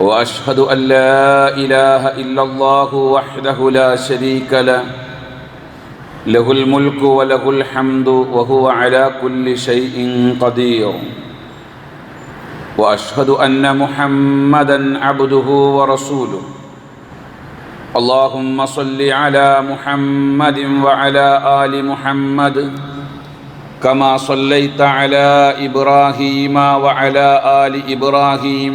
وأشهد أن لا إله إلا الله وحده لا شريك له. له الملك وله الحمد وهو على كل شيء قدير. وأشهد أن محمدا عبده ورسوله. اللهم صل على محمد وعلى آل محمد كما صليت على إبراهيم وعلى آل إبراهيم.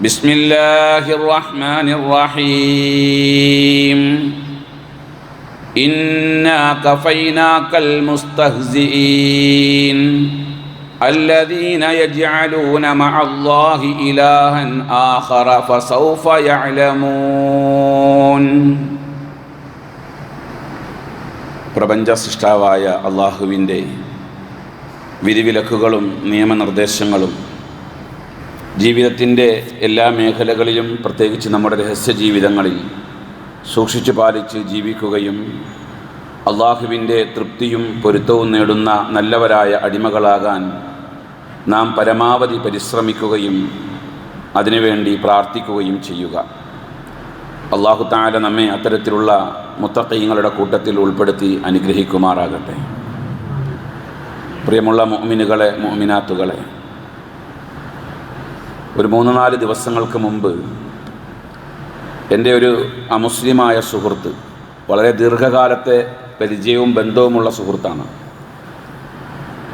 بسم الله الرحمن الرحيم إنا كفيناك المستهزئين الذين يجعلون مع الله إلها آخر فسوف يعلمون പ്രപഞ്ച സൃഷ്ടാവായ അള്ളാഹുവിൻ്റെ വിധിവിലക്കുകളും നിയമനിർദ്ദേശങ്ങളും ജീവിതത്തിന്റെ എല്ലാ മേഖലകളിലും പ്രത്യേകിച്ച് നമ്മുടെ രഹസ്യ ജീവിതങ്ങളിൽ സൂക്ഷിച്ചു പാലിച്ച് ജീവിക്കുകയും അള്ളാഹുവിന്റെ തൃപ്തിയും പൊരുത്തവും നേടുന്ന നല്ലവരായ അടിമകളാകാൻ നാം പരമാവധി പരിശ്രമിക്കുകയും അതിനുവേണ്ടി പ്രാർത്ഥിക്കുകയും ചെയ്യുക. അള്ളാഹു താല നമ്മെ അത്തരത്തിലുള്ള മുത്തക്കയങ്ങളുടെ കൂട്ടത്തിൽ ഉൾപ്പെടുത്തി അനുഗ്രഹിക്കുമാറാകട്ടെ. പ്രിയമുള്ള മോമിനുകളെ മോമിനാത്തുകളെ ഒരു മൂന്ന് നാല് ദിവസങ്ങൾക്ക് മുമ്പ് എന്റെ ഒരു അമുസ്ലിമായ സുഹൃത്ത് വളരെ ദീർഘകാലത്തെ പരിചയവും ബന്ധവുമുള്ള സുഹൃത്താണ്.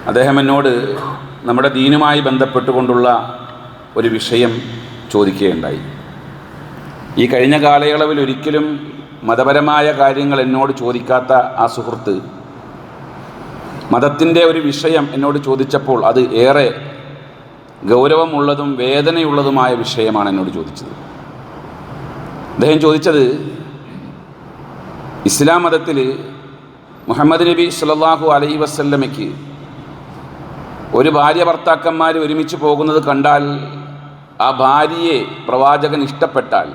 അദ്ദേഹം എന്നോട് നമ്മുടെ ദീനുമായി ബന്ധപ്പെട്ടുകൊണ്ടുള്ള ഒരു വിഷയം ചോദിക്കുകയുണ്ടായി. ഈ കഴിഞ്ഞ കാലയളവിൽ ഒരിക്കലും മതപരമായ കാര്യങ്ങൾ എന്നോട് ചോദിക്കാത്ത ആ സുഹൃത്ത് മതത്തിന്റെ ഒരു വിഷയം എന്നോട് ചോദിച്ചപ്പോൾ അത് ഏറെ ഗൗരവമുള്ളതും വേദനയുള്ളതുമായ വിഷയമാണ് എന്നോട് ചോദിച്ചത്. അദ്ദേഹം ചോദിച്ചത് ഇസ്ലാം മതത്തിൽ മുഹമ്മദ് നബി സല്ലാഹു അലൈ വസല്ലമയ്ക്ക് ഒരു ഭാര്യ ഭർത്താക്കന്മാർ ഒരുമിച്ച് പോകുന്നത് കണ്ടാൽ ആ ഭാര്യയെ പ്രവാചകൻ ഇഷ്ടപ്പെട്ടാൽ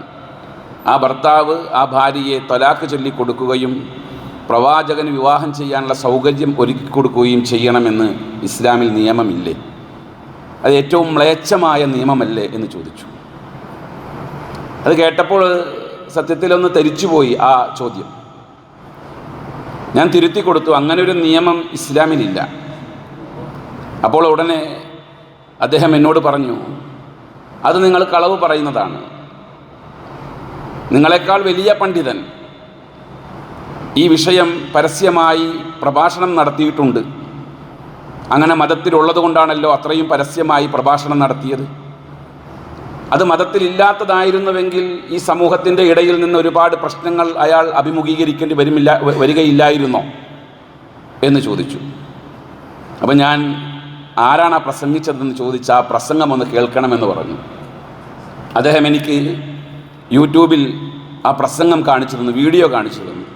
ആ ഭർത്താവ് ആ ഭാര്യയെ തൊലാക്ക് ചൊല്ലിക്കൊടുക്കുകയും പ്രവാചകന് വിവാഹം ചെയ്യാനുള്ള സൗകര്യം ഒരുക്കി കൊടുക്കുകയും ചെയ്യണമെന്ന് ഇസ്ലാമിൽ നിയമമില്ലേ? അത് ഏറ്റവും മ്ലേച്ഛമായ നിയമമല്ലേ എന്ന് ചോദിച്ചു. അത് കേട്ടപ്പോൾ സത്യത്തിലൊന്ന് തരിച്ചുപോയി ആ ചോദ്യം. ഞാൻ തിരുത്തി കൊടുത്തു അങ്ങനെ ഒരു നിയമം ഇസ്ലാമിലില്ല. അപ്പോൾ ഉടനെ അദ്ദേഹം എന്നോട് പറഞ്ഞു അത് നിങ്ങൾ കളവ് പറയുന്നതാണ്. നിങ്ങളെക്കാൾ വലിയ പണ്ഡിതൻ ഈ വിഷയം പരസ്യമായി പ്രഭാഷണം നടത്തിയിട്ടുണ്ട്. അങ്ങനെ മതത്തിലുള്ളത് കൊണ്ടാണല്ലോ അത്രയും പരസ്യമായി പ്രഭാഷണം നടത്തിയത്. അത് മതത്തിലില്ലാത്തതായിരുന്നുവെങ്കിൽ ഈ സമൂഹത്തിന്റെ ഇടയിൽ നിന്ന് ഒരുപാട് പ്രശ്നങ്ങൾ അയാൾ അഭിമുഖീകരിക്കേണ്ടി വരുമില്ല വരികയില്ലായിരുന്നോ? എന്ന് ചോദിച്ചു. അപ്പം ഞാൻ ആരാണ് ആ പ്രസംഗിച്ചതെന്ന് ചോദിച്ച ആ പ്രസംഗം ഒന്ന് കേൾക്കണമെന്ന് പറഞ്ഞു. അദ്ദേഹം എനിക്ക് യൂട്യൂബിൽ ആ പ്രസംഗം കാണിച്ചു തന്നു വീഡിയോ കാണിച്ചു തന്നു.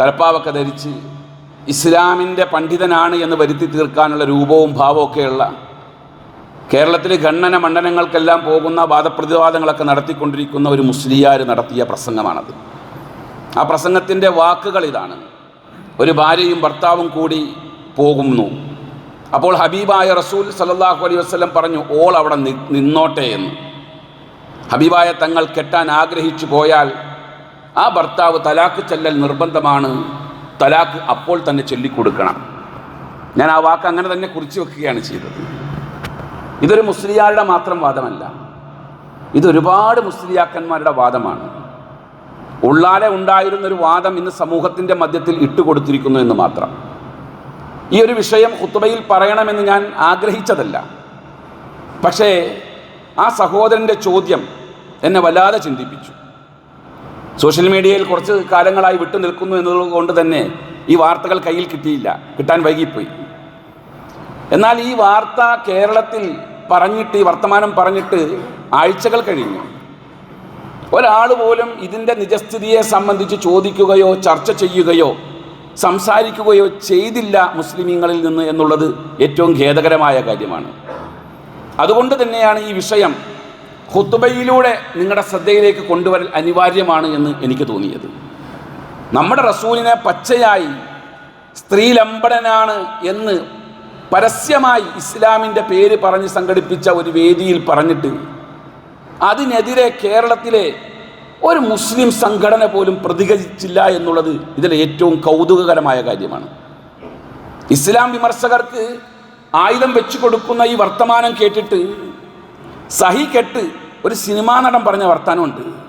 തലപ്പാവൊക്കെ ധരിച്ച് ഇസ്ലാമിന്റെ പണ്ഡിതനാണ് എന്ന് വരുത്തി തീർക്കാനുള്ള രൂപവും ഭാവമൊക്കെയുള്ള കേരളത്തിൽ ഖണ്ഡന മണ്ഡലങ്ങൾക്കെല്ലാം പോകുന്ന വാദപ്രതിവാദങ്ങളൊക്കെ നടത്തിക്കൊണ്ടിരിക്കുന്ന ഒരു മുസ്ലിയാർ നടത്തിയ പ്രസംഗമാണത്. ആ പ്രസംഗത്തിന്റെ വാക്കുകൾ ഇതാണ്. ഒരു ഭാര്യയും ഭർത്താവും കൂടി പോകുന്നു. അപ്പോൾ ഹബീബായ റസൂൽ സല്ലല്ലാഹു അലൈഹി വസ്ലം പറഞ്ഞു ഓൾ അവിടെ നിന്നോട്ടെ എന്ന്. ഹബീബായ തങ്ങൾ കെട്ടാൻ ആഗ്രഹിച്ചു പോയാൽ ആ ഭർത്താവ് തലാക്ക് ചെല്ലൽ നിർബന്ധമാണ് തലാക്ക് അപ്പോൾ തന്നെ ചൊല്ലിക്കൊടുക്കണം. ഞാൻ ആ വാക്ക് അങ്ങനെ തന്നെ കുറിച്ച് വെക്കുകയാണ് ചെയ്തത്. ഇതൊരു മുസ്ലിയാരുടെ മാത്രം വാദമല്ല. ഇതൊരുപാട് മുസ്ലിയാക്കന്മാരുടെ വാദമാണ്. ഉള്ളാലെ ഉണ്ടായിരുന്നൊരു വാദം ഇന്ന് സമൂഹത്തിന്റെ മധ്യത്തിൽ ഇട്ടുകൊടുത്തിരിക്കുന്നു എന്ന് മാത്രം. ഈ ഒരു വിഷയം കുത്തുബയിൽ പറയണമെന്ന് ഞാൻ ആഗ്രഹിച്ചതല്ല. പക്ഷേ ആ സഹോദരന്റെ ചോദ്യം എന്നെ വല്ലാതെ ചിന്തിപ്പിച്ചു. സോഷ്യൽ മീഡിയയിൽ കുറച്ച് കാലങ്ങളായി വിട്ടു നിൽക്കുന്നു എന്നതുകൊണ്ട് തന്നെ ഈ വാർത്തകൾ കയ്യിൽ കിട്ടിയില്ല. കിട്ടാൻ വൈകിപ്പോയി. എന്നാൽ ഈ വാർത്ത കേരളത്തിൽ പറഞ്ഞിട്ട് ഈ വർത്തമാനം പറഞ്ഞിട്ട് ആഴ്ചകൾ കഴിഞ്ഞു. ഒരാൾ പോലും ഇതിന്റെ നിജസ്ഥിതിയെ സംബന്ധിച്ച് ചോദിക്കുകയോ ചർച്ച ചെയ്യുകയോ സംസാരിക്കുകയോ ചെയ്തില്ല മുസ്ലിമീങ്ങളിൽ നിന്ന് എന്നുള്ളത് ഏറ്റവും ഖേദകരമായ കാര്യമാണ്. അതുകൊണ്ട് തന്നെയാണ് ഈ വിഷയം ഹുത്തുബയിലൂടെ നിങ്ങളുടെ ശ്രദ്ധയിലേക്ക് കൊണ്ടുവരൽ അനിവാര്യമാണ് എന്ന് എനിക്ക് തോന്നിയത്. നമ്മുടെ റസൂലിനെ പച്ചയായി സ്ത്രീലമ്പടനാണ് എന്ന് പരസ്യമായി ഇസ്ലാമിന്റെ പേര് പറഞ്ഞ് സംഘടിപ്പിച്ച ഒരു വേദിയിൽ പറഞ്ഞിട്ട് അതിനെതിരെ കേരളത്തിലെ ഒരു മുസ്ലിം സംഘടന പോലും പ്രതികരിച്ചില്ല എന്നുള്ളത് ഇതിൽ ഏറ്റവും കൗതുകകരമായ കാര്യമാണ്. ഇസ്ലാം വിമർശകർക്ക് ആയുധം വെച്ചു കൊടുക്കുന്ന ഈ വർത്തമാനം കേട്ടിട്ട് സഹി കെട്ട് ഒരു സിനിമാ നടൻ പറഞ്ഞ വർത്താനമുണ്ട്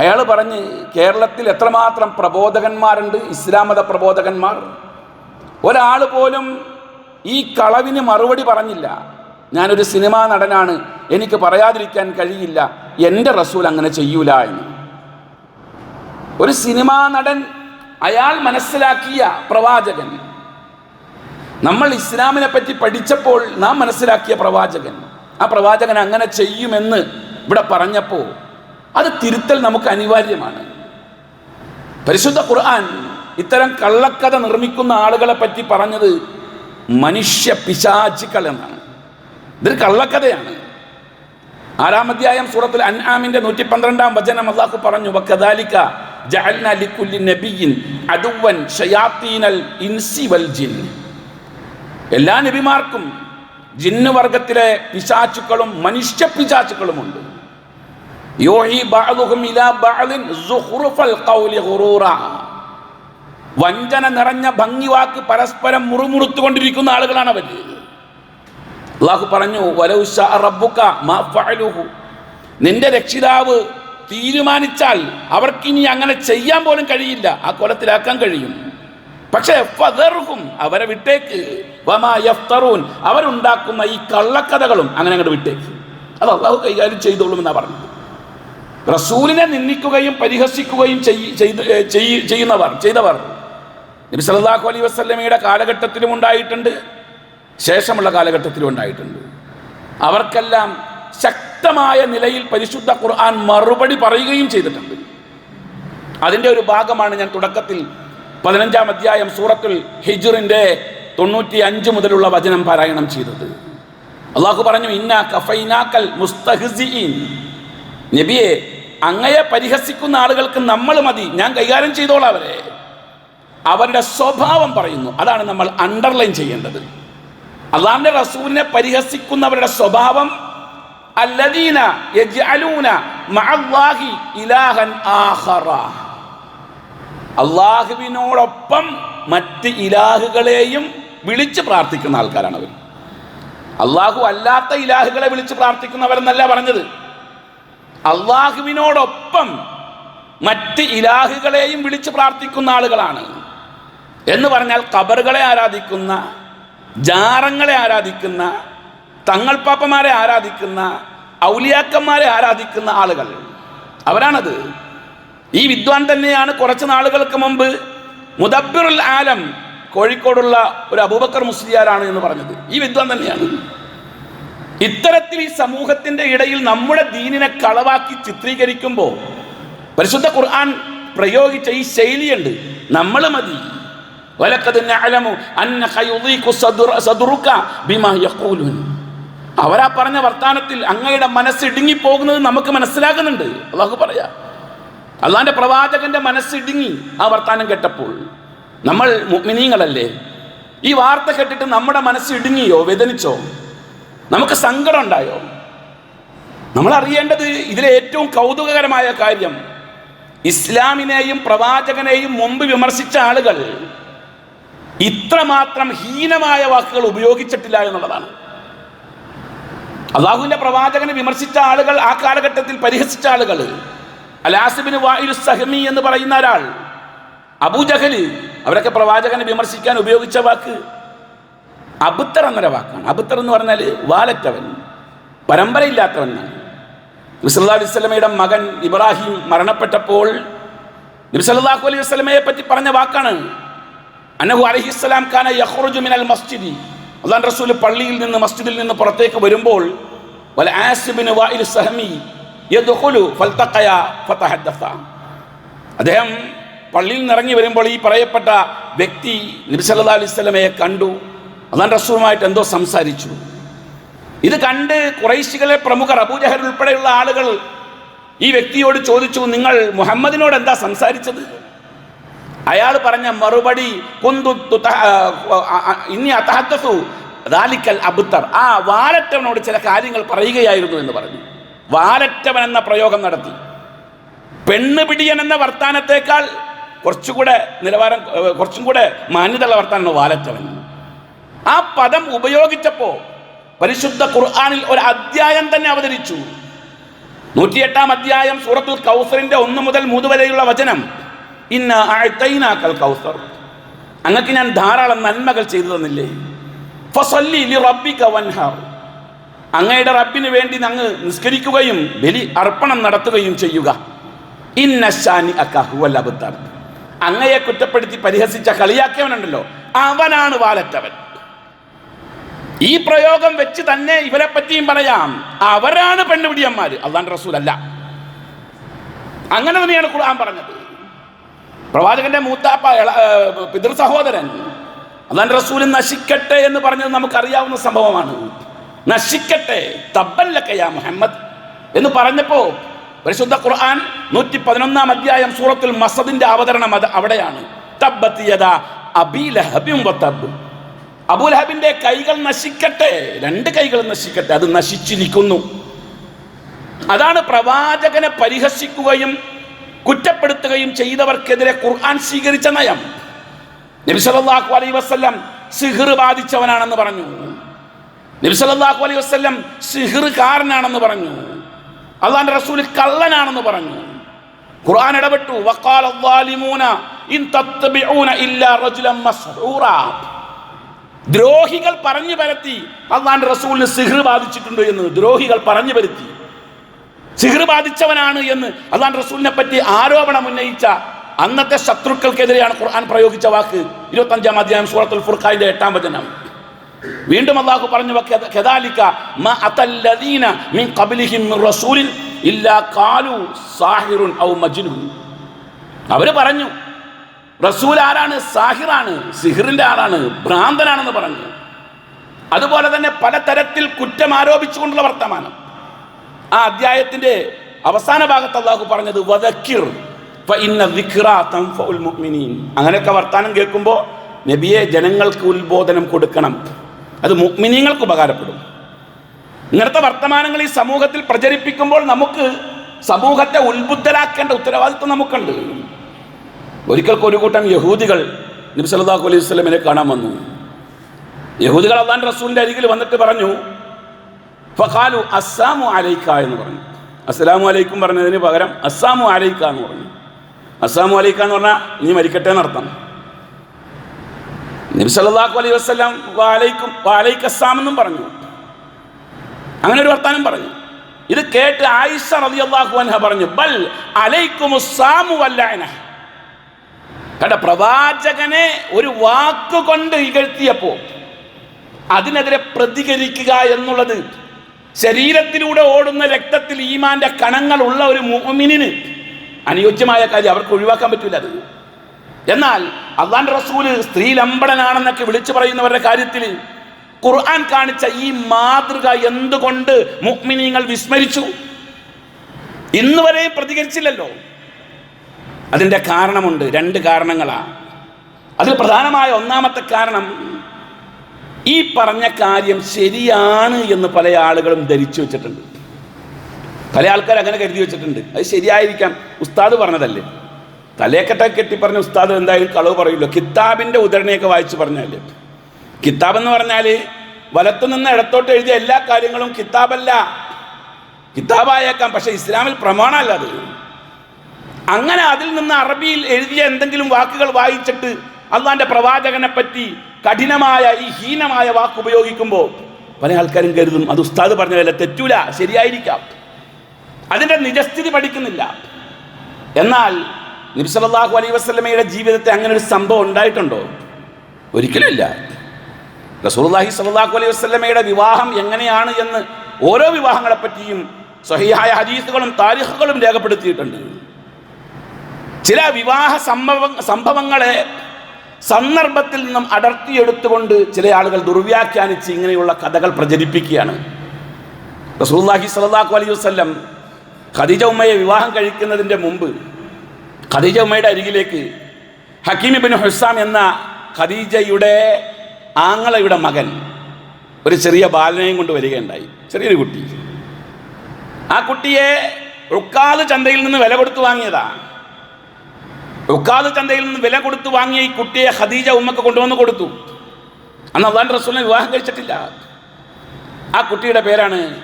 അയാൾ പറഞ്ഞ് കേരളത്തിൽ എത്രമാത്രം പ്രബോധകന്മാരുണ്ട് ഇസ്ലാം മത പ്രബോധകന്മാർ. ഒരാൾ പോലും ഈ കളവിന് മറുപടി പറഞ്ഞില്ല. ഞാനൊരു സിനിമാ നടനാണ് എനിക്ക് പറയാതിരിക്കാൻ കഴിയില്ല എന്റെ റസൂൽ അങ്ങനെ ചെയ്യൂല എന്ന്. ഒരു സിനിമാ നടൻ അയാൾ മനസ്സിലാക്കിയ പ്രവാചകൻ. നമ്മൾ ഇസ്ലാമിനെ പറ്റി പഠിച്ചപ്പോൾ നാം മനസ്സിലാക്കിയ പ്രവാചകൻ. ആ പ്രവാചകൻ അങ്ങനെ ചെയ്യുമെന്ന് ഇവിടെ പറഞ്ഞപ്പോൾ അത് തിരുത്തൽ നമുക്ക് അനിവാര്യമാണ്. പരിശുദ്ധ ഖുർആൻ ഇത്തരം കള്ളക്കഥ നിർമ്മിക്കുന്ന ആളുകളെ പറ്റി പറഞ്ഞത് മനുഷ്യ പിശാചിക്കൾ എന്നാണ്. ഇതൊരു കള്ളക്കഥയാണ്. ആറാം അധ്യായം സൂറത്തുൽ അൻആമിന്റെ നൂറ്റി പന്ത്രണ്ടാം വചനം അള്ളാഹു പറഞ്ഞു വക്കദാലിക്ക അദുവൻ ഇൻസി വൽ എല്ലാ നബിമാർക്കും ജിന്ന് വർഗത്തിലെ പിശാചുക്കളും മനുഷ്യ പിശാച്ചുക്കളുമുണ്ട് വഞ്ചന നിറഞ്ഞ ഭംഗിവാക്ക് പരസ്പരം മുറുമുറുത്തുകൊണ്ടിരിക്കുന്ന ആളുകളാണ് അവർ. അള്ളാഹു പറഞ്ഞു വലൗ ശാ റബ്ബുക മാ ഫഅലുഹു. നിന്റെ രക്ഷിതാവ് തീരുമാനിച്ചാൽ അവർക്കിനി അങ്ങനെ ചെയ്യാൻ പോലും കഴിയില്ല. ആ കൊലത്തിലാക്കാൻ കഴിയും. പക്ഷേ അവരെ വിട്ടേക്ക്. അവരുണ്ടാക്കുന്ന ഈ കള്ളക്കഥകളും അങ്ങനെ അങ്ങോട്ട് വിട്ടേക്ക്. അത് അള്ളാഹു കൈകാര്യം ചെയ്തോളും എന്നാ പറഞ്ഞത്. റസൂലിനെ നിന്ദിക്കുകയും പരിഹസിക്കുകയും ചെയ്യുന്നവർ ചെയ്തവർ. നബി സല്ലല്ലാഹു അലൈഹി വസല്ലമയുടെ കാലഘട്ടത്തിലും ഉണ്ടായിട്ടുണ്ട് ശേഷമുള്ള കാലഘട്ടത്തിലും ഉണ്ടായിട്ടുണ്ട്. അവർക്കെല്ലാം ശക്തമായ നിലയിൽ പരിശുദ്ധ ഖുർആൻ മറുപടി പറയുകയും ചെയ്തിട്ടുണ്ട്. അതിന്റെ ഒരു ഭാഗമാണ് ഞാൻ തുടക്കത്തിൽ പതിനഞ്ചാം അധ്യായം സൂറത്തുൽ ഹിജുറിന്റെ തൊണ്ണൂറ്റി അഞ്ച് മുതലുള്ള വചനം പാരായണം ചെയ്തത്. അള്ളാഹു പറഞ്ഞു ഇന്ന കഫൈനാക്കൽ നബിയെ അങ്ങയെ പരിഹസിക്കുന്ന ആളുകൾക്ക് നമ്മൾ മതി ഞാൻ കൈകാര്യം ചെയ്തോളാം അവരെ. അവരുടെ സ്വഭാവം പറയുന്നു അതാണ് നമ്മൾ അണ്ടർലൈൻ ചെയ്യേണ്ടത്. അള്ളാഹിന്റെ റസൂലിനെ പരിഹസിക്കുന്നവരുടെ സ്വഭാവം അല്ലദീന യജ്അലൂന മഅല്ലാഹി ഇലാഹൻ ആഖറ. അള്ളാഹുവിനോടൊപ്പം മറ്റ് ഇലാഹുകളെയും വിളിച്ച് പ്രാർത്ഥിക്കുന്ന ആൾക്കാരാണ് അവർ അള്ളാഹു അല്ലാത്ത ഇലാഹുകളെ വിളിച്ച് പ്രാർത്ഥിക്കുന്നവരെന്നല്ല പറഞ്ഞത്. അള്ളാഹുവിനോടൊപ്പം മറ്റ് ഇലാഹുകളെയും വിളിച്ച് പ്രാർത്ഥിക്കുന്ന ആളുകളാണ്. എന്ന് പറഞ്ഞാൽ കബറുകളെ ആരാധിക്കുന്ന ജാറങ്ങളെ ആരാധിക്കുന്ന തങ്ങൾ പാപ്പമാരെ ആരാധിക്കുന്ന ഔലിയാക്കന്മാരെ ആരാധിക്കുന്ന ആളുകൾ. അവരാണത്. ഈ വിദ്വാൻ തന്നെയാണ് കുറച്ച് നാളുകൾക്ക് മുമ്പ് മുദബ്ബിറുൽ ആലം കോഴിക്കോടുള്ള ഒരു അബൂബക്കർ മുസ്ലിയാരാണ് എന്ന് പറഞ്ഞത്. ഈ വിദ്വാൻ തന്നെയാണ്. ഇത്തരത്തിൽ ഈ സമൂഹത്തിന്റെ ഇടയിൽ നമ്മുടെ ദീനിനെ കളവാക്കി ചിത്രീകരിക്കുമ്പോൾ പരിശുദ്ധ ഖുർആൻ പ്രയോഗിച്ച ഈ ശൈലിയുണ്ട്. നമ്മൾ മതി. അവരാ പറഞ്ഞ വർത്താനത്തിൽ അങ്ങയുടെ മനസ്സ് ഇടുങ്ങിപ്പോകുന്നത് നമുക്ക് മനസ്സിലാകുന്നുണ്ട്. അള്ളാഹു പറയാ. അള്ളാന്റെ പ്രവാചകന്റെ മനസ്സിടുങ്ങി ആ വർത്താനം കേട്ടപ്പോൾ നമ്മൾ മുഅ്മിനീങ്ങളല്ലേ? ഈ വാർത്ത കേട്ടിട്ട് നമ്മുടെ മനസ്സ് ഇടുങ്ങിയോ വേദനിച്ചോ? നമുക്ക് സങ്കടം ഉണ്ടായോ? നമ്മൾ അറിയേണ്ടത് ഇതിലെ ഏറ്റവും കൗതുകകരമായ കാര്യം ഇസ്ലാമിനെയും പ്രവാചകനെയും മുമ്പ് വിമർശിച്ച ആളുകൾ ഇത്രമാത്രം ഹീനമായ വാക്കുകൾ ഉപയോഗിച്ചിട്ടില്ല എന്നുള്ളതാണ്. അള്ളാഹുവിന്റെ പ്രവാചകനെ വിമർശിച്ച ആളുകൾ ആ കാലഘട്ടത്തിൽ പരിഹസിച്ച ആളുകൾ അലാസിബിന് വായു സഹമി എന്ന് പറയുന്ന ഒരാൾ. അബൂജഹൽ അവരൊക്കെ പ്രവാചകനെ വിമർശിക്കാൻ ഉപയോഗിച്ച വാക്ക്. അബുത്തർ എന്നൊരു വാക്കാണ്. അബുത്തർ എന്ന് പറഞ്ഞാൽ വാലറ്റവൻ പരമ്പരയില്ലാത്തവൻ. നബിസല്ലാ മകൻ ഇബ്രാഹിം മരണപ്പെട്ടപ്പോൾ നബിസല്ലാഹു അലൈഹി വസ്ലമയെ പറ്റി പറഞ്ഞ വാക്കാണ്. അനഹു അലഹിസ്സലാം ഖാന യഹ്റുജു മിനൽ മസ്ജിദി. അള്ളാൻ റസൂൽ പള്ളിയിൽ നിന്ന് മസ്ജിദിൽ നിന്ന് പുറത്തേക്ക് വരുമ്പോൾ വൽ ആസിബിന് വായിൽ സഹമി അദ്ദേഹം പള്ളിയിൽ നിറങ്ങി വരുമ്പോൾ ഈ പറയപ്പെട്ട വ്യക്തി നബി സല്ലല്ലാഹു അലൈഹി വസല്ലമയെ കണ്ടു. അതാൻ റസൂലുമായിട്ട് എന്തോ സംസാരിച്ചു. ഇത് കണ്ട് കുറൈശികളെ പ്രമുഖർ അബൂജഹൽ ഉൾപ്പെടെയുള്ള ആളുകൾ ഈ വ്യക്തിയോട് ചോദിച്ചു നിങ്ങൾ മുഹമ്മദിനോട് എന്താ സംസാരിച്ചത്? അയാൾ പറഞ്ഞ മറുപടി ഇനി ദാലിക്കൽ അബുത്തർ ആ വാലറ്റവനോട് ചില കാര്യങ്ങൾ പറയുകയായിരുന്നു എന്ന് പറഞ്ഞു. വാലറ്റവൻ എന്ന പ്രയോഗം നടത്തി. പെണ്ണ് പിടിയൻ എന്ന വർത്താനത്തേക്കാൾ കുറച്ചുകൂടെ നിലവാരം കുറച്ചും കൂടെ മാന്യതയുള്ള വർത്താനമാണ് വാലറ്റവൻ. ആ പദം ഉപയോഗിച്ചപ്പോ പരിശുദ്ധ ഖുർആാനിൽ ഒരു അധ്യായം തന്നെ അവതരിച്ചു. നൂറ്റിയെട്ടാം അധ്യായം സൂറത്തുൽ കൗസറിന്റെ ഒന്ന് മുതൽ മൂന്ന് വരെയുള്ള വചനം. ഇന്ന ആഴ്ത്തൈനാക്കൽ കൗസർ. അങ്ങക്ക് ഞാൻ ധാരാളം നന്മകൾ ചെയ്തു തന്നില്ലേ? ഫസല്ലി റബ്ബിക വൻഹർ. അങ്ങയുടെ റബ്ബിന് വേണ്ടി അങ്ങ് നിസ്കരിക്കുകയും ബലി അർപ്പണം നടത്തുകയും ചെയ്യുക. ഇന്നശാനി ശാനി അക്കഹുവൽ അങ്ങയെ കുറ്റപ്പെടുത്തി പരിഹസിച്ച കളിയാക്കിയവനുണ്ടല്ലോ അവനാണ് വാലറ്റവൻ. ഈ പ്രയോഗം വെച്ച് തന്നെ ഇവരെ പറ്റിയും പറയാം. അവരാണ് പെണ്ണുപിടിയന്മാര്. അള്ളാൻ റസൂൽ അല്ല അങ്ങനെ തന്നെയാണ് ഖുർആൻ പറഞ്ഞത്. പ്രവാചകന്റെ മൂത്താപ്പ പിതൃ സഹോദരൻ അള്ളാൻ റസൂൽ നശിക്കട്ടെ എന്ന് പറഞ്ഞത് നമുക്കറിയാവുന്ന സംഭവമാണ്. നശിക്കട്ടെ. തബ്ബല്ലക്കയാ മുഹമ്മദ് എന്ന് പറഞ്ഞപ്പോ പരിശുദ്ധ ഖുർആൻ നൂറ്റി പതിനൊന്നാം അധ്യായം സൂറത്തുൽ മസദിന്റെ അവതരണം അത് അവിടെയാണ്. തബ്ബത്ത് യദാ അബീ ലഹബിൻ വതബ്ബ് അബൂലഹബിന്റെ കൈകൾ നശിക്കട്ടെ. രണ്ട് കൈകൾ നശിക്കട്ടെ. അത് നശിച്ചിരിക്കുന്നു. അതാണ് പ്രവാചകനെ പരിഹസിക്കുകയും കുറ്റപ്പെടുത്തുകയും ചെയ്തവർക്കെതിരെ ഖുർആൻ സ്വീകരിച്ച നയം. നബി സല്ലല്ലാഹു അലൈഹി വസല്ലം സിഹ്ർ ബാധിച്ചവനാണെന്ന് പറഞ്ഞു. നബിസലാഹു അലൈഹി വസ്ലം സിഹിറുകാരനാണെന്ന് പറഞ്ഞു. അള്ളാന്റെ റസൂൽ കള്ളനാണെന്ന് പറഞ്ഞു. ഖുർആൻ ഇടപെട്ടു. ളാലിമൂന ഇല്ലാ ദ്രോഹികൾ പറഞ്ഞു പരത്തി. അള്ളാന്റെ റസൂലിന് സിഹർ ബാധിച്ചിട്ടുണ്ട് എന്ന് ദ്രോഹികൾ പറഞ്ഞു പരത്തി. സിഹർ ബാധിച്ചവനാണ് എന്ന് അള്ളാന്റെ റസൂലിനെ പറ്റി ആരോപണം ഉന്നയിച്ച അന്നത്തെ ശത്രുക്കൾക്കെതിരെയാണ് ഖുർആൻ പ്രയോഗിച്ച വാക്ക്. ഇരുപത്തഞ്ചാം അധ്യായം സൂറത്തുൽ ഫുർഖാന്റെ എട്ടാം വചനം. വീണ്ടും അള്ളാഹു പറഞ്ഞു "വക- കദാലിക മിൻ ഖബ്ലിഹിം മിൻ റസൂലിൻ ഇല്ലാ കാലു സാഹിറുൻ ഔ മജ്നൂൻ അവർ പറഞ്ഞു റസൂൽ ആരാണ്? സാഹിറാണ് സിഹിറിന്റെ ആളാണ് ഭ്രാന്തനാണെന്ന് പറഞ്ഞു. അതുപോലെ തന്നെ പലതരത്തിൽ കുറ്റം ആരോപിച്ചുകൊണ്ടുള്ള വർത്തമാനം. ആ അധ്യായത്തിന്റെ അവസാന ഭാഗത്ത് അള്ളാഹു പറഞ്ഞത് വദക്കിർ അങ്ങനെയൊക്കെ വർത്താനം കേൾക്കുമ്പോൾ നബിയെ ജനങ്ങൾക്ക് ഉത്ബോധനം കൊടുക്കണം. അത് മുഗ്മിനീങ്ങൾക്ക് ഉപകാരപ്പെടും. ഇങ്ങനത്തെ വർത്തമാനങ്ങൾ ഈ സമൂഹത്തിൽ പ്രചരിപ്പിക്കുമ്പോൾ നമുക്ക് സമൂഹത്തെ ഉത്ബുദ്ധരാക്കേണ്ട ഉത്തരവാദിത്വം നമുക്കുണ്ട്. ഒരിക്കൽക്ക് ഒരു കൂട്ടം യഹൂദികൾ നബി സല്ലല്ലാഹു അലൈഹി വസല്ലമയെ കാണാൻ വന്നു. യഹൂദികൾ അള്ളാൻ റസൂലിന്റെ അരികിൽ വന്നിട്ട് പറഞ്ഞു ഫഖാലു അസ്സാമു അലൈക്ക എന്ന് പറഞ്ഞു. അസ്സലാമു അലൈക്കും പറഞ്ഞതിന് പകരം അസ്സാമു അലൈക്ക എന്ന് പറഞ്ഞു. അസ്സാമു അലൈക്ക എന്ന് പറഞ്ഞാൽ നീ മരിക്കട്ടെ എന്നർത്ഥം. നബി സല്ലല്ലാഹു അലൈഹി വസല്ലം വാലൈക്കും വാലൈക്ക് എന്നും പറഞ്ഞു. അങ്ങനെ ഒരു വർത്താനം പറഞ്ഞു. ഇത് കേട്ട് ആയിഷ റളിയല്ലാഹു അൻഹ പറഞ്ഞു ബൽ അലൈക്കും സാമു വല്ലഅന കണ്ട പ്രവാചകനെ ഒരു വാക്കുകൊണ്ട് ഇകഴ്ത്തിയപ്പോ അതിനെതിരെ പ്രതികരിക്കുക എന്നുള്ളത് ശരീരത്തിലൂടെ ഓടുന്ന രക്തത്തിൽ ഈമാന്റെ കണങ്ങൾ ഉള്ള ഒരു മുഅ്മിനിന് അനുയോജ്യമായ കാര്യം അവർക്ക് ഒഴിവാക്കാൻ പറ്റില്ല അത്. എന്നാൽ അള്ളാൻ റസൂൽ സ്ത്രീ ലംബടനാണെന്നൊക്കെ വിളിച്ചു പറയുന്നവരുടെ കാര്യത്തിൽ ഖുർആൻ കാണിച്ച ഈ മാതൃക എന്തുകൊണ്ട് മുക്മിനീങ്ങൾ വിസ്മരിച്ചു? ഇന്ന് വരെ പ്രതികരിച്ചില്ലല്ലോ. അതിന്റെ കാരണമുണ്ട് രണ്ട് കാരണങ്ങളാണ് അതിൽ പ്രധാനമായ ഒന്നാമത്തെ കാരണം ഈ പറഞ്ഞ കാര്യം ശരിയാണ് എന്ന് പല ആളുകളും ധരിച്ചു വെച്ചിട്ടുണ്ട്. പല ആൾക്കാർ അങ്ങനെ കരുതി വെച്ചിട്ടുണ്ട്. അത് ശരിയായിരിക്കാം. ഉസ്താദ് പറഞ്ഞതല്ലേ? തലേക്കെട്ട കെട്ടി പറഞ്ഞ ഉസ്താദ് എന്തായാലും കളവ് പറയില്ലോ. കിതാബിന്റെ ഉദരണിയൊക്കെ വായിച്ചു പറഞ്ഞല്ലേ കിതാബ് എന്ന് പറഞ്ഞാൽ വലത്തുനിന്ന് ഇടത്തോട്ട് എഴുതിയ എല്ലാ കാര്യങ്ങളും കിതാബല്ല കിതാബായേക്കാം പക്ഷെ ഇസ്ലാമിൽ പ്രമാണമല്ല അത്. അങ്ങനെ അതിൽ നിന്ന് അറബിയിൽ എഴുതിയ എന്തെങ്കിലും വാക്കുകൾ വായിച്ചിട്ട് അള്ളാന്റെ പ്രവാചകനെ പറ്റി കഠിനമായ ഈ ഹീനമായ വാക്ക് ഉപയോഗിക്കുമ്പോൾ പല ആൾക്കാരും കരുതും അത് ഉസ്താദ് പറഞ്ഞതല്ല തെറ്റൂല ശരിയായിരിക്കാം. അതിന്റെ നിജസ്ഥിതി പഠിക്കുന്നില്ല. എന്നാൽ നബിസല്ലാഹു അലൈ വസ്ലമയുടെ ജീവിതത്തെ അങ്ങനെ ഒരു സംഭവം ഉണ്ടായിട്ടുണ്ടോ? ഒരിക്കലുമില്ല. റസൂർലാഹി സലാഹു അലൈഹി വസ്ലമയുടെ വിവാഹം എങ്ങനെയാണ് എന്ന് ഓരോ വിവാഹങ്ങളെ പറ്റിയും സഹിയായ ഹദീസുകളും താരിഖുകളും രേഖപ്പെടുത്തിയിട്ടുണ്ട്. ചില വിവാഹ സംഭവ സംഭവങ്ങളെ സന്ദർഭത്തിൽ നിന്നും അടർത്തിയെടുത്തുകൊണ്ട് ചില ആളുകൾ ദുർവ്യാഖ്യാനിച്ച് ഇങ്ങനെയുള്ള കഥകൾ പ്രചരിപ്പിക്കുകയാണ്. റസൂല്ലാഹി സലാഹു അലൈഹി വസ്ലം ഖദീജ ഉമ്മയെ വിവാഹം കഴിക്കുന്നതിന്റെ മുമ്പ് ഖദീജ ഉമ്മയുടെ അരികിലേക്ക്. ഹക്കീം ഇബ്നു ഹുസാം എന്ന ഖദീജയുടെ ആങ്ങളയുടെ മകൻ ഒരു ചെറിയ ബാലനെയും കൊണ്ട് വരികയുണ്ടായി. ചെറിയൊരു കുട്ടി. ആ കുട്ടിയെ ഉക്കാത് ചന്തയിൽ നിന്ന് വില കൊടുത്തു വാങ്ങിയതാ ഉക്കാത് ചന്തയിൽ നിന്ന് വില കൊടുത്തു വാങ്ങിയ ഈ കുട്ടിയെ ഖദീജ ഉമ്മക്ക് കൊണ്ടുവന്ന് കൊടുത്തു. അന്ന് അള്ളാൻ റസൂലിനെ വിവാഹം കഴിച്ചിട്ടില്ല. ആ കുട്ടിയുടെ പേരാണ്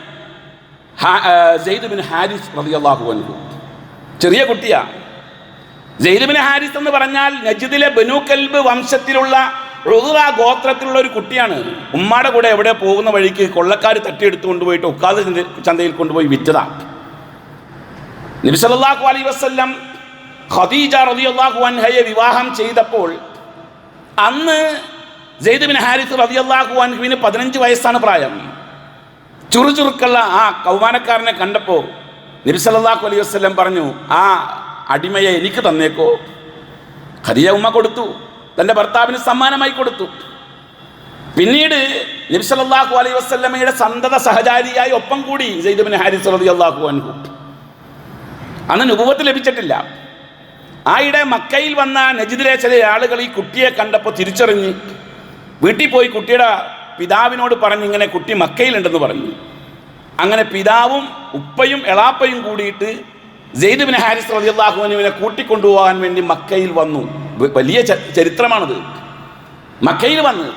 സെയ്ദ് ബിൻ ഹാരിസ് അൻഹു. ചെറിയ കുട്ടിയാ. ബിൻ ഹാരിസ് എന്ന് പറഞ്ഞാൽ നജിദിലെ ബനു കൽബ് വംശത്തിലുള്ള റുദുറ ഗോത്രത്തിലുള്ള ഒരു കുട്ടിയാണ്. ഉമ്മാടെ കൂടെ എവിടെ പോകുന്ന വഴിക്ക് കൊള്ളക്കാർ തട്ടിയെടുത്ത് കൊണ്ടുപോയിട്ട് ഉക്കാദ് ചന്തയിൽ കൊണ്ടുപോയി വിറ്റതാ. നബി അലൈ വസല്ലം ഖദീജ റളിയല്ലാഹു അൻഹയെ വിവാഹം ചെയ്തപ്പോൾ അന്ന് ജെയ്ദ് ബിൻ ഹാരിസ് റളിയല്ലാഹു അൻഹുവിന് പതിനഞ്ച് വയസ്സാണ് പ്രായം. ചുറുചുറുക്കുള്ള ആ കൗമാനക്കാരനെ കണ്ടപ്പോൾ നബി സല്ലല്ലാഹു അലൈഹി വസല്ലം പറഞ്ഞു ആ അടിമയെ എനിക്ക് തന്നേക്കോ? ഖദീജ ഉമ്മ കൊടുത്തു. തന്റെ ഭർത്താവിന് സമ്മാനമായി കൊടുത്തു. പിന്നീട് നബി സല്ലല്ലാഹു അലൈഹി വസല്ലമയുടെ സന്തത സഹചാരിയായി ഒപ്പം കൂടി സെയ്ദ് ഇബ്നു ഹാരിസ് റളിയല്ലാഹു അൻഹു. അന്ന് നബുവത്ത് ലഭിച്ചിട്ടില്ല. ആയിടെ മക്കയിൽ വന്ന നജിദിലെ ചില ആളുകൾ ഈ കുട്ടിയെ കണ്ടപ്പോൾ തിരിച്ചറിഞ്ഞ് വീട്ടിൽ പോയി കുട്ടിയുടെ പിതാവിനോട് പറഞ്ഞ് ഇങ്ങനെ കുട്ടി മക്കയിലുണ്ടെന്ന് പറഞ്ഞു. അങ്ങനെ പിതാവും ഉപ്പയും എളാപ്പയും കൂടിയിട്ട് സെയ്ദ് ബിൻ ഹാരിസ് അള്ളാഹുവിനെ കൂട്ടിക്കൊണ്ടുപോകാൻ വേണ്ടി മക്കയിൽ വന്നു. വലിയ ചരിത്രമാണത്. മക്കയിൽ വന്ന്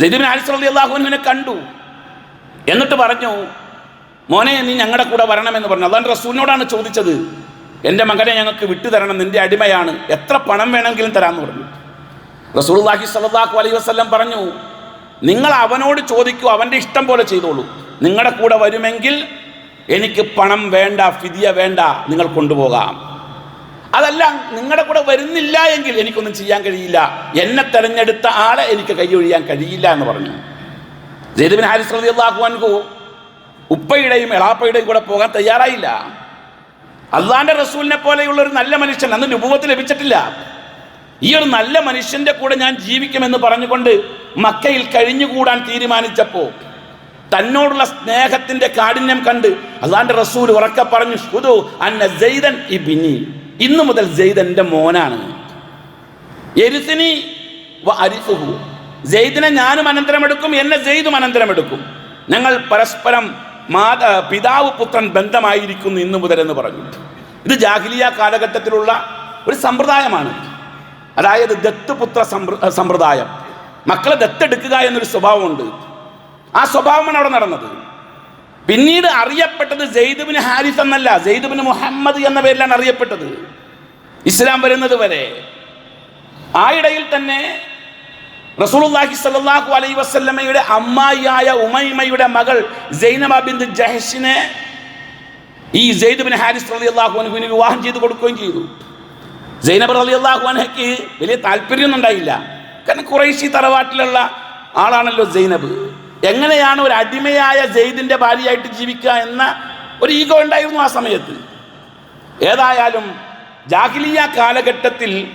സെയ്ദ് ബിൻ ഹാരിസ് അള്ളാഹുവിനെ കണ്ടു. എന്നിട്ട് പറഞ്ഞു മോനെ നീ ഞങ്ങളുടെ കൂടെ വരണമെന്ന് പറഞ്ഞു. അതാണ് റസൂലിനോടാണ് ചോദിച്ചത്. എന്റെ മകനെ ഞങ്ങൾക്ക് വിട്ടു തരണം. നിന്റെ അടിമയാണ്. എത്ര പണം വേണമെങ്കിലും തരാമെന്ന് പറഞ്ഞു. റസൂൽഹി സലാഹു അലൈഹി വസ്ലം പറഞ്ഞു നിങ്ങൾ അവനോട് ചോദിക്കൂ. അവന്റെ ഇഷ്ടം പോലെ ചെയ്തോളൂ. നിങ്ങളുടെ കൂടെ വരുമെങ്കിൽ എനിക്ക് പണം വേണ്ട ഫിതിയ വേണ്ട നിങ്ങൾ കൊണ്ടുപോകാം. അതല്ല നിങ്ങളുടെ കൂടെ വരുന്നില്ല എങ്കിൽ എനിക്കൊന്നും ചെയ്യാൻ കഴിയില്ല. എന്നെ തെരഞ്ഞെടുത്ത ആളെ എനിക്ക് കൈയൊഴിയാൻ കഴിയില്ല എന്ന് പറഞ്ഞു. ജയ്ദബിൻ ഹാരിസ് റളിയല്ലാഹു അൻഹു ഉപ്പയുടെയും എളാപ്പയുടെയും കൂടെ പോകാൻ തയ്യാറായില്ല. അള്ളാന്റെ റസൂലിനെ പോലെയുള്ള ഒരു നല്ല മനുഷ്യൻ അന്ന് രൂപത്തിൽ ലഭിച്ചിട്ടില്ല. ഈ ഒരു നല്ല മനുഷ്യന്റെ കൂടെ ഞാൻ ജീവിക്കുമെന്ന് പറഞ്ഞുകൊണ്ട് മക്കയിൽ കഴിഞ്ഞുകൂടാൻ തീരുമാനിച്ചപ്പോൾ തന്നോടുള്ള സ്നേഹത്തിന്റെ കാഠിന്യം കണ്ട് അള്ളാന്റെ റസൂൽ ഉറക്കെ പറഞ്ഞു "ഹുദു അന്ന ജെയ്തൻ ഇബിനി. ഇന്നു മുതൽ ജയ്തന്റെ മോനാണ്. എരിസിനി അരിഫുഹു ജെയ്ദിനെ ഞാനും അനന്തരമെടുക്കും എന്നെ ജയ്തും അനന്തരമെടുക്കും. ഞങ്ങൾ പരസ്പരം മാതാ പിതാവ് പുത്രൻ ബന്ധമായിരിക്കുന്നു ഇന്നു മുതൽ എന്ന് പറഞ്ഞു. ഇത് ജാഹിലിയ കാലഘട്ടത്തിലുള്ള ഒരു സമ്പ്രദായമാണ്. അതായത് ദത്തുപുത്ര സമ്പ്ര- സമ്പ്രദായം മക്കളെ ദത്തെടുക്കുക എന്നൊരു സ്വഭാവമുണ്ട്. ആ സ്വഭാവമാണ് അവിടെ നടന്നത്. പിന്നീട് അറിയപ്പെട്ടത് ജെയ്ദുബിന് ഹാരിസ് എന്നല്ല ജെയ്ദുബിന് മുഹമ്മദ് എന്ന പേരിലാണ് അറിയപ്പെട്ടത്. ഇസ്ലാം വരുന്നത് വരെ. ആ ഇടയിൽ തന്നെ റസൂലുള്ളാഹി സ്വല്ലല്ലാഹു അലൈ വസല്ലമയുടെ അമ്മായിയായ ഉമൈമയുടെ മകൾ ബിന്ത് ജഹഷിനെ ഈ ബിൻ ഹാരിസ് അള്ളാഹു അനുഹുവിന് വിവാഹം ചെയ്തു കൊടുക്കുകയും ചെയ്തു. ജൈനബ് അലി അള്ളാഹു അനഹയ്ക്ക് വലിയ താല്പര്യമൊന്നും ഉണ്ടായില്ല. കാരണം കുറേശ്ശി തറവാട്ടിലുള്ള ആളാണല്ലോ ജൈനബ് എങ്ങനെയാണ് ഒരു അടിമയായ ജെയ്ദിന്റെ ഭാര്യയായിട്ട് ജീവിക്കുക എന്ന ഒരു ഈഗോ ഉണ്ടായിരുന്നു ആ സമയത്ത്. ഏതായാലും ജാഹിലിയ കാലഘട്ടത്തിൽ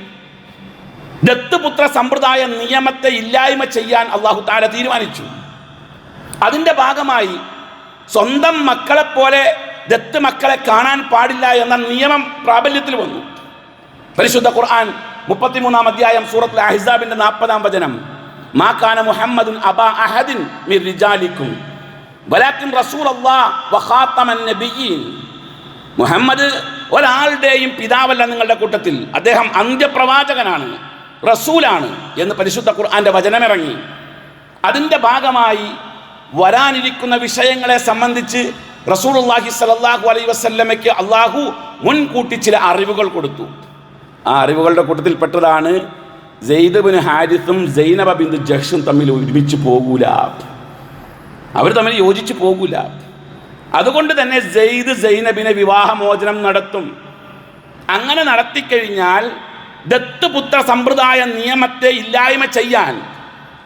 ദത്തുപുത്ര സമ്പ്രദായ നിയമത്തെ ഇല്ലായ്മ ചെയ്യാൻ അള്ളാഹു താല തീരുമാനിച്ചു. അതിന്റെ ഭാഗമായി സ്വന്തം മക്കളെപ്പോലെ ദത്ത് മക്കളെ കാണാൻ പാടില്ല എന്ന നിയമം പ്രാബല്യത്തിൽ വന്നു. പരിശുദ്ധ ഖുർആൻ മുപ്പത്തിമൂന്നാം അധ്യായം സൂറത്ത് അഹിസാബിന്റെ നാൽപ്പതാം വചനം. മാ കാന മുഹമ്മദുൻ അബാ അഹദിൻ മിർ റിജാലിക്കും. വലാക്കിൻ റസൂൽ മുഹമ്മദ് ഒരാളുടെയും പിതാവല്ല നിങ്ങളുടെ കൂട്ടത്തിൽ. അദ്ദേഹം അന്ത്യപ്രവാചകനാണ് റസൂലാണ് എന്ന് പരിശുദ്ധ ഖുർആന്റെ വചനമിറങ്ങി. അതിന്റെ ഭാഗമായി വരാനിരിക്കുന്ന വിഷയങ്ങളെ സംബന്ധിച്ച് റസൂലുള്ളാഹി സലല്ലാഹു അലൈ വസല്ലമയ്ക്ക് അള്ളാഹു മുൻകൂട്ടി ചില അറിവുകൾ കൊടുത്തു. ആ അറിവുകളുടെ കൂട്ടത്തിൽപ്പെട്ടതാണ് സെയ്ദ് ബിൻ ഹാരിസും ജൈനബ ബിന്ദു ജഹ്ഷും തമ്മിൽ ഒരുമിച്ച് പോകൂല. അവർ തമ്മിൽ യോജിച്ച് പോകൂല. അതുകൊണ്ട് തന്നെ ജെയ്ദ് ജൈനബിനെ വിവാഹമോചനം നടത്തും. അങ്ങനെ നടത്തിക്കഴിഞ്ഞാൽ ദത്തുപുത്ര സമ്പ്രദായ നിയമത്തെ ഇല്ലായ്മ ചെയ്യാൻ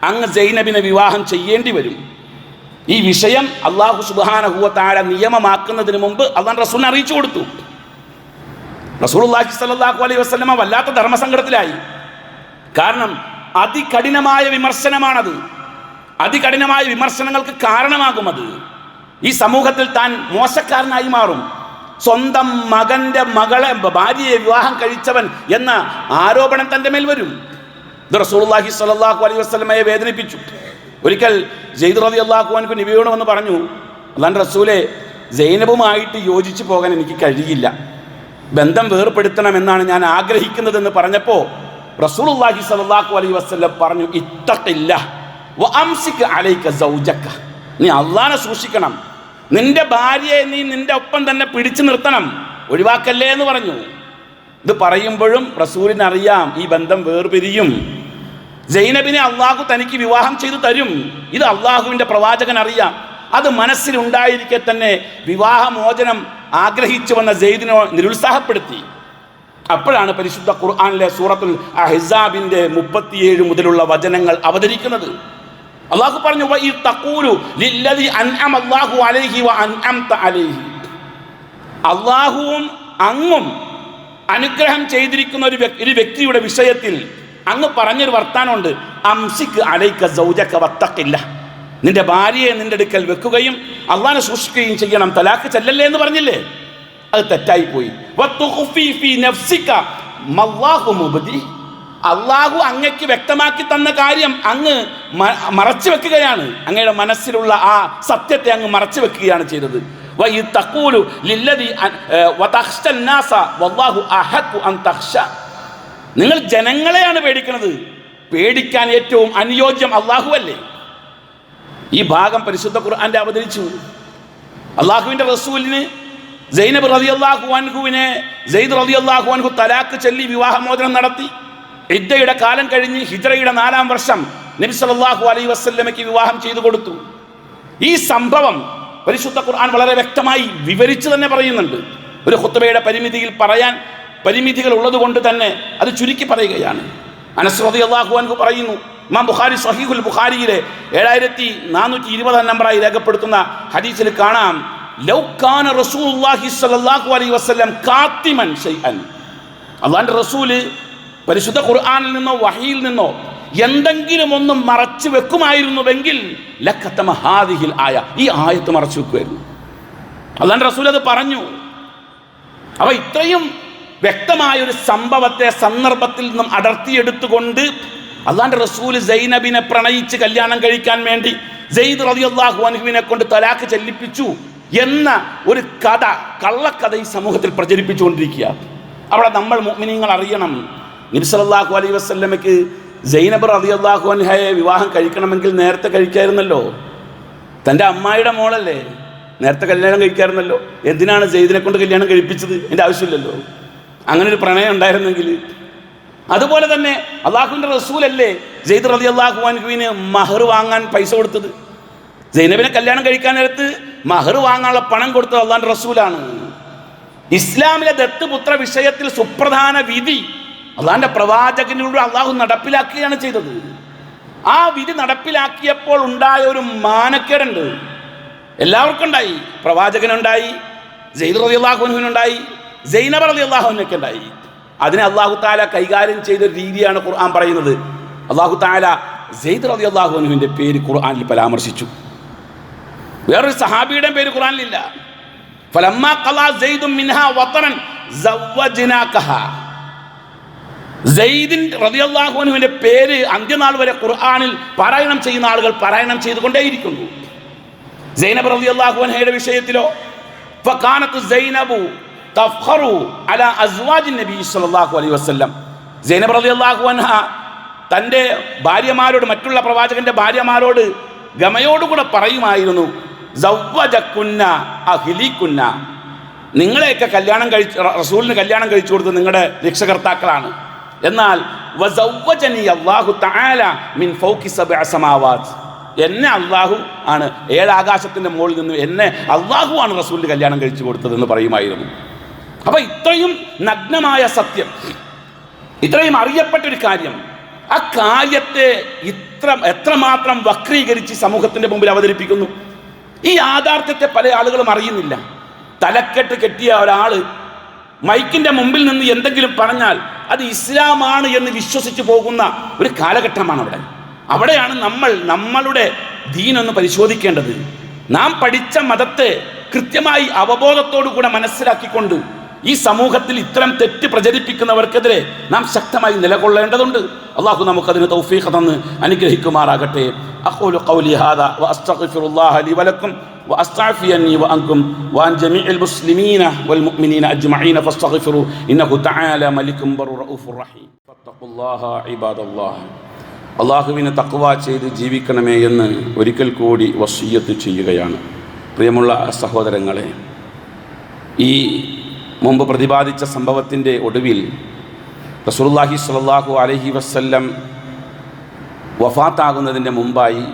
അങ്ങ് ജൈനബിനെ വിവാഹം ചെയ്യേണ്ടി വരും. ഈ വിഷയം അള്ളാഹു സുബാനഹുവത്താര നിയമമാക്കുന്നതിന് മുമ്പ് അള്ളാൻ റസൂലിനെ അറിയിച്ചു കൊടുത്തു. റസൂൽ അള്ളാഹി സ്വല്ലല്ലാഹു അലൈഹി വസ്ലമ വല്ലാത്ത ധർമ്മസങ്കടത്തിലായി. കാരണം അതികഠിനമായ വിമർശനമാണത്. അതികഠിനമായ വിമർശനങ്ങൾക്ക് കാരണമാകും അത് ഈ സമൂഹത്തിൽ താൻ മോശക്കാരനായി മാറും. സ്വന്തം മകന്റെ മകളെ ഭാര്യയെ വിവാഹം കഴിച്ചവൻ എന്ന ആരോപണം തന്റെ മേൽ വരും. ഇത് സ്വല്ലല്ലാഹു അലൈഹി വസല്ലമയെ വേദനിപ്പിച്ചു. ഒരിക്കൽ ജെയ്ദ് റതി അള്ളാഹു അനക്ക് നബിയോട് വന്ന് പറഞ്ഞു അല്ലാണ്ട് റസൂലെ ജൈനബുമായിട്ട് യോജിച്ചു പോകാൻ എനിക്ക് കഴിയില്ല. ബന്ധം വേർപ്പെടുത്തണമെന്നാണ് ഞാൻ ആഗ്രഹിക്കുന്നതെന്ന് പറഞ്ഞപ്പോൾ റസൂലുള്ളാഹി സ്വല്ലല്ലാഹു അലൈഹി വസല്ലം പറഞ്ഞു ഇത്തഖില്ല വ അംസിക അലൈക സൗജക നീ അള്ളാഹനെ സൂക്ഷിക്കണം. നിന്റെ ഭാര്യയെ നീ നിന്റെ ഒപ്പം തന്നെ പിടിച്ചു നിർത്തണം. ഒഴിവാക്കല്ലേ എന്ന് പറഞ്ഞു. ഇത് പറയുമ്പോഴും റസൂലിന് അറിയാം ഈ ബന്ധം വേർപിരിയും. ജൈനബിനെ അള്ളാഹു തനിക്ക് വിവാഹം ചെയ്തു തരും. ഇത് അള്ളാഹുവിന്റെ പ്രവാചകൻ അറിയാം അത് മനസ്സിലുണ്ടായിരിക്കെ തന്നെ വിവാഹമോചനം ആഗ്രഹിച്ചു വന്ന ജെയ്ദിനോ നിരുത്സാഹപ്പെടുത്തി. അപ്പോഴാണ് പരിശുദ്ധ ഖുർആാനിലെ സൂറത്തുൽ അഹിസാബിന്റെ മുപ്പത്തിയേഴ് മുതലുള്ള വചനങ്ങൾ അവതരിക്കുന്നത്. അള്ളാഹു പറഞ്ഞു "വഇദ് തഖൂലു ലില്ലദി അൻഅമ അല്ലാഹു അലൈഹി വ അൻഅംത അലൈഹി. അള്ളാഹുവും അങ്ങും അനുഗ്രഹം ചെയ്തിരിക്കുന്ന ഒരു ഒരു വ്യക്തിയുടെ വിഷയത്തിൽ അങ്ങ് പറഞ്ഞൊരു വർത്താനമുണ്ട് അംസിക്ക് അലൈക്ക സൗജക്ക വത്തക്കില്ല നിന്റെ ഭാര്യയെ നിന്റെ അടുക്കൽ വെക്കുകയും അള്ളാനെ സൂക്ഷിക്കുകയും ചെയ്യണം തലാക്ക് ചെല്ലല്ലേ എന്ന് പറഞ്ഞില്ലേ? അത് തെറ്റായിപ്പോയി. അള്ളാഹു അങ്ങക്ക് വ്യക്തമാക്കി തന്ന കാര്യം അങ്ങ് മറച്ചു വെക്കുകയാണ്. അങ്ങയുടെ മനസ്സിലുള്ള ആ സത്യത്തെ അങ്ങ് മറച്ചു വെക്കുകയാണ് ചെയ്തത്. നിങ്ങൾ ജനങ്ങളെയാണ് പേടിക്കുന്നത്. പേടിക്കാൻ ഏറ്റവും അനുയോജ്യം അള്ളാഹു അല്ലേ? ഈ ഭാഗം പരിശുദ്ധ ഖുർആന്റെ അവതരിച്ചു. അള്ളാഹുവിന്റെ റസൂലിന് സൈനബ് റതി അള്ളാഹു അൻഹുവിനെ സെയ്ദ് റതി അള്ളാഹു അൻഹു തലാക്ക് ചൊല്ലി വിവാഹമോചനം നടത്തി. ഇദ്ദയുടെ കാലം കഴിഞ്ഞ് ഹിജ്റയുടെ നാലാം വർഷം നബി സല്ലല്ലാഹു അലൈഹി വസ്ല്ലമയ്ക്ക് വിവാഹം ചെയ്തു കൊടുത്തു. ഈ സംഭവം പരിശുദ്ധ ഖുർആൻ വളരെ വ്യക്തമായി വിവരിച്ചു തന്നെ പറയുന്നുണ്ട്. ഒരു ഹുത്തബയുടെ പരിമിതിയിൽ പറയാൻ പരിമിതികൾ ഉള്ളത് കൊണ്ട് തന്നെ അത് ചുരുക്കി പറയുകയാണ്. അനസ്രതി അള്ളാഹു അൻഹു പറയുന്നു ഇമാം ബുഖാരി സഹീഹുൽ ബുഖാരിയിലെ ഏഴായിരത്തി നാനൂറ്റി ഇരുപതാം നമ്പറായി രേഖപ്പെടുത്തുന്ന ഹദീസിൽ കാണാം. ലൗകാന റസൂലുള്ളാഹി സ്വല്ലല്ലാഹു അലൈഹി വസല്ലം കാത്തിമൻ ഷൈഅൻ അള്ളാന്റെ റസൂൽ പരിശുദ്ധ ഖുർആനിൽ നിന്നോ വഹിയിൽ നിന്നോ എന്തെങ്കിലും ഒന്ന് മറച്ചു വെക്കുമായിരുന്നുവെങ്കിൽ ലക്കത്തമ ഹാദിഹിൽ ആയ ഈ ആയത്ത് മറച്ചു വെക്കുമായിരുന്നു. അള്ളാന്റെ റസൂൽ അത് പറഞ്ഞു. അവ ഇത്രയും വ്യക്തമായ ഒരു സംഭവത്തെ സന്ദർഭത്തിൽ നിന്നും അടർത്തിയെടുത്തുകൊണ്ട് അള്ളാന്റെ റസൂൽ സൈനബിനെ പ്രണയിച്ച് കല്യാണം കഴിക്കാൻ വേണ്ടി സെയ്ദ് റളിയല്ലാഹു അൻഹുവിനെ കൊണ്ട് തലാക്ക് ചെല്ലിപ്പിച്ചു. എന്ന ഒരു കഥ കള്ളക്കഥ ഈ സമൂഹത്തിൽ പ്രചരിപ്പിച്ചുകൊണ്ടിരിക്കുക. അവിടെ നമ്മൾ മുഅ്മിനീങ്ങൾ അറിയണം. നബി അലൈ അലൈഹി ജൈനബർ സൈനബ് അള്ളാഹു അൻഹയെ വിവാഹം കഴിക്കണമെങ്കിൽ നേരത്തെ കഴിക്കായിരുന്നല്ലോ. തന്റെ അമ്മായിയുടെ മോളല്ലേ നേരത്തെ കല്യാണം കഴിക്കാറുണ്ടല്ലോ എന്തിനാണ് ജെയ്ദിനെ കൊണ്ട് കല്യാണം കഴിപ്പിച്ചത്? എന്റെ ആവശ്യമില്ലല്ലോ. അങ്ങനെ ഒരു പ്രണയം ഉണ്ടായിരുന്നെങ്കിൽ. അതുപോലെ തന്നെ അള്ളാഹുവിന്റെ റസൂലല്ലേ ജെയ്ദ് റതി അള്ളാഹു അൻഹുവിന് മഹർ വാങ്ങാൻ പൈസ കൊടുത്തത്? ജൈനബിനെ കല്യാണം കഴിക്കാൻ നേരത്ത് മഹർ വാങ്ങാനുള്ള പണം കൊടുത്തത് അള്ളാൻ റസൂലാണ്. ഇസ്ലാമിലെ ദത്തുപുത്ര വിഷയത്തിൽ സുപ്രധാന വിധി അള്ളാന്റെ പ്രവാചകനിലൂടെ അള്ളാഹു നടപ്പിലാക്കുകയാണ് ചെയ്തത്. ആ വിധി നടപ്പിലാക്കിയപ്പോൾ ഉണ്ടായ ഒരു മാനക്കേടുണ്ട്. എല്ലാവർക്കും ഉണ്ടായി. പ്രവാചകനുണ്ടായി ജയ്ദ് റതി അള്ളാഹുനുണ്ടായി ജൈനബ് റതി അള്ളാഹുനൊക്കെ ഉണ്ടായി. അതിനെ അള്ളാഹു താല കൈകാര്യം ചെയ്ത രീതിയാണ് ഖുർആൻ പറയുന്നത്. അള്ളാഹു താല ജെയ്ദ് റതി അള്ളാഹുനുവിന്റെ പേര് ഖുർആാനിൽ പരാമർശിച്ചു. വേറൊരു സഹാബിയുടെ പേര് ഖുറാനിലില്ല ഫലമ്മ പേര് അന്ത്യനാൾ വരെ ഖുർആാനിൽ പാരായണം ചെയ്യുന്ന ആളുകൾ പാരായണം ചെയ്തുകൊണ്ടേയിരിക്കുന്നു. സൈനബ് റബി അൻഹയുടെ വിഷയത്തിലോ തന്റെ സൈനബു അസ്വാജി സൈനബ് ഭാര്യമാരോട് മറ്റുള്ള പ്രവാചകന്റെ ഭാര്യമാരോട് ഗമയോടുകൂടെ പറയുമായിരുന്നു സവ്വജക്കുന്ന അഹിലിക്കുന്ന. നിങ്ങളെയൊക്കെ കല്യാണം കഴിച്ച് റസൂലിന് കല്യാണം കഴിച്ചു കൊടുത്തത് നിങ്ങളുടെ രക്ഷകർത്താക്കളാണ്. എന്നാൽ അള്ളാഹു എന്നെ അള്ളാഹു ആണ് ഏഴാകാശത്തിന്റെ മുകളിൽ നിന്ന് എന്നെ അള്ളാഹു ആണ് റസൂലിന് കല്യാണം കഴിച്ചു കൊടുത്തതെന്ന് പറയുമായിരുന്നു. അപ്പൊ ഇത്രയും നഗ്നമായ സത്യം ഇത്രയും അറിയപ്പെട്ടൊരു കാര്യം ആ കാര്യത്തെ ഇത്ര എത്രമാത്രം വക്രീകരിച്ച് സമൂഹത്തിന്റെ മുമ്പിൽ അവതരിപ്പിക്കുന്നു? ഈ യാഥാർത്ഥ്യത്തെ പല ആളുകളും അറിയുന്നില്ല. തലക്കെട്ട് കെട്ടിയ ഒരാൾ മൈക്കിന്റെ മുമ്പിൽ നിന്ന് എന്തെങ്കിലും പറഞ്ഞാൽ അത് ഇസ്ലാമാണ് എന്ന് വിശ്വസിച്ചു പോകുന്ന ഒരു കാലഘട്ടമാണ് അവിടെ. അവിടെയാണ് നമ്മൾ നമ്മളുടെ ദീനൊന്ന് പരിശോധിക്കേണ്ടത്. നാം പഠിച്ച മതത്തെ കൃത്യമായി അവബോധത്തോടു കൂടെ മനസ്സിലാക്കിക്കൊണ്ട് ഈ സമൂഹത്തിൽ ഇത്തരം തെറ്റ് പ്രചരിപ്പിക്കുന്നവർക്കെതിരെ നാം ശക്തമായി നിലകൊള്ളേണ്ടതുണ്ട് അള്ളാഹു നമുക്കതിന് തൗഫീഖ് തന്ന് അനുഗ്രഹിക്കുമാറാകട്ടെ അഖൂലു ഖൗലി ഹാദാ വഅസ്തഗ്ഫിറുല്ലാഹ ലി വലക്കും وأستعفيني وأنكم وعن جميع المسلمين والمؤمنين أجمعين فاستغفروا إنه تعالى ملك بر رؤوف رحيم فاتقوا الله عباد الله അള്ളാഹുവിനെ തക്വ ചെയ്ത് ജീവിക്കണമേ എന്ന് ഒരിക്കൽ കൂടി വസീയത്ത് ചെയ്യുകയാണ് പ്രിയമുള്ള സഹോദരങ്ങളെ ഈ മുമ്പ് പ്രതിപാദിച്ച സംഭവത്തിന്റെ ഒടുവിൽ റസൂലുള്ളാഹി സ്വല്ലല്ലാഹു അലഹി വസ്ല്ലം വഫാത്താകുന്നതിന്റെ മുമ്പായി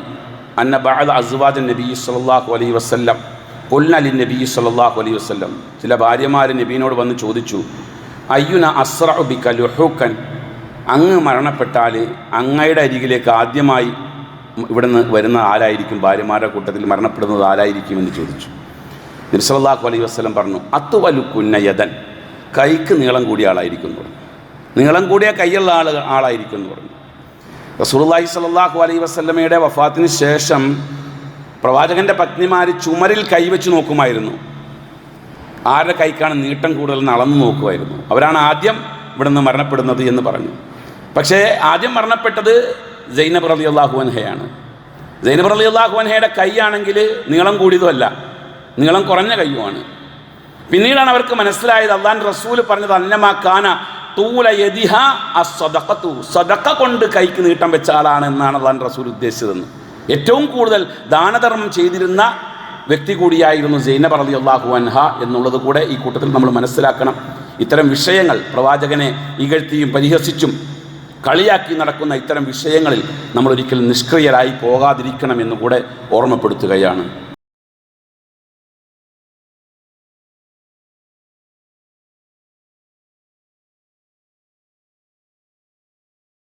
അന്ന ബഅദ അസ്വാജ് നബി സല്ലല്ലാഹു അലൈഹി വസ്ല്ലം കൊല്ലലി നബി സല്ലല്ലാഹു അലൈഹി വസ്ല്ലം. ചില ഭാര്യമാർ നബീനോട് വന്ന് ചോദിച്ചു അയ്യുന അസ്റഉ ബിക ലുഹൂക്കൻ അങ്ങ് മരണപ്പെട്ടാൽ അങ്ങയുടെ അരികിലേക്ക് ആദ്യമായി ഇവിടുന്ന് വരുന്ന ആരായിരിക്കും? ഭാര്യമാരുടെ കൂട്ടത്തിൽ മരണപ്പെടുന്നത് ആരായിരിക്കും എന്ന് ചോദിച്ചു. നബി സല്ലല്ലാഹു അലൈഹി വസല്ലം പറഞ്ഞു അത്തുവലുക്കുന്ന യദൻ. കൈക്ക് നീളം കൂടിയ ആളായിരിക്കുന്നു നീളം കൂടിയ കൈയുള്ള ആൾ ആളായിരിക്കും എന്ന് പറഞ്ഞു. റസൂലുള്ളാഹി സ്വല്ലല്ലാഹു അലൈഹി വസ്ലമയുടെ വഫാത്തിന് ശേഷം പ്രവാചകന്റെ പത്നിമാർ ചുമരിൽ കൈവച്ച് നോക്കുമായിരുന്നു. ആരുടെ കൈക്കാണ് നീട്ടം കൂടുതൽ അളന്ന് നോക്കുമായിരുന്നു. അവരാണ് ആദ്യം ഇവിടുന്ന് മരണപ്പെടുന്നത് എന്ന് പറഞ്ഞു. പക്ഷേ ആദ്യം മരണപ്പെട്ടത് ജൈനബ് റലി അള്ളാഹു അൻഹയാണ്. ജൈനബ് റലി അള്ളാഹു അൻഹയുടെ കൈയാണെങ്കിൽ നീളം കൂടിയതുമല്ല. നീളം കുറഞ്ഞ കയ്യുമാണ്. പിന്നീടാണ് അവർക്ക് മനസ്സിലായത് അള്ളാൻ റസൂൽ പറഞ്ഞത് അന്നമാക്കാന തൂല യദിഹ അസ്വതക്കത്തു സദഖ കൊണ്ട് കൈക്ക് നീട്ടം വെച്ചാലാണ് എന്നാണ് അള്ളാൻ റസൂൽ ഉദ്ദേശിച്ചതെന്ന്. ഏറ്റവും കൂടുതൽ ദാനധർമ്മം ചെയ്തിരുന്ന വ്യക്തി കൂടിയായിരുന്നു സൈനബ് റളി അള്ളാഹു അൻഹ എന്നുള്ളത് കൂടെ ഈ കൂട്ടത്തിൽ നമ്മൾ മനസ്സിലാക്കണം. ഇത്തരം വിഷയങ്ങൾ പ്രവാചകനെ ഇകഴ്ത്തിയും പരിഹസിച്ചും കളിയാക്കി നടക്കുന്ന ഇത്തരം വിഷയങ്ങളിൽ നമ്മൾ ഒരിക്കലും നിഷ്ക്രിയരായി പോകാതിരിക്കണം എന്നുകൂടെ ഓർമ്മപ്പെടുത്തുകയാണ്.